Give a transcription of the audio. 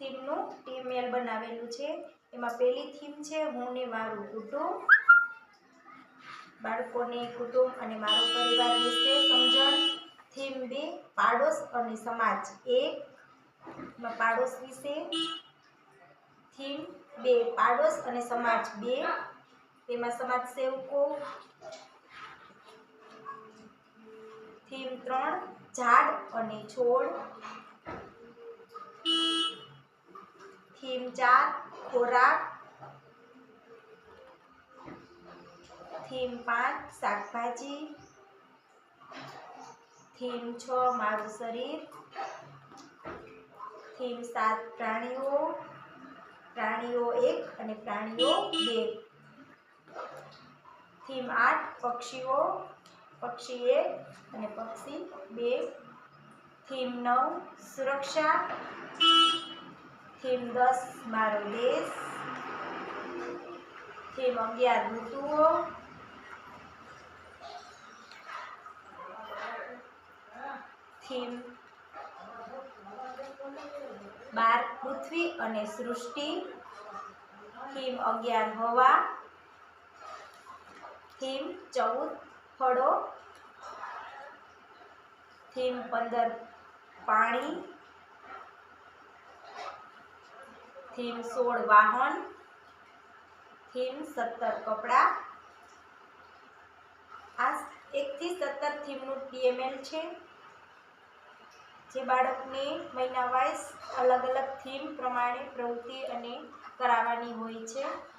થીમનું ટીમેલ બનાવેલું છે. એમાં પહેલી થીમ છે, હું ને મારું કુટુંબ. બાળકોને કુટુંબ અને મારો પરિવાર વિશે સમજણ. થીમ બે, પાડોશ અને સમાજ. એકમાં પાડોશ વિશે. થીમ બે, પાડોશ અને સમાજ બે. તેમાં સમાજ સેવકો. થીમ ત્રણ, ઝાડ અને છોડ. થીમ ચાર ખોરાક થીમ પાંચ શાકભાજી થીમ છ મારું શરીર થીમ સાત પ્રાણીઓ પ્રાણીઓ એક અને પ્રાણીઓ બે. થીમ આઠ પક્ષીઓ પક્ષી એક અને પક્ષી બે થીમ નવ સુરક્ષા થીમ દસ મારો દેશ થીમ અગિયાર ઋતુઓ થીમ બાર પૃથ્વી અને સૃષ્ટિ થીમ અગિયાર હવા થીમ ચૌદ ફળો થીમ પંદર પાણી થીમ સોળ વાહન, થીમ સત્તર કપડાં. આ એકથી સત્તર થીમનું પીએમએલ છે. જે બાળકને મહિના વાઇઝ અલગ અલગ થીમ પ્રમાણે પ્રવૃત્તિ અને કરાવવાની હોય છે.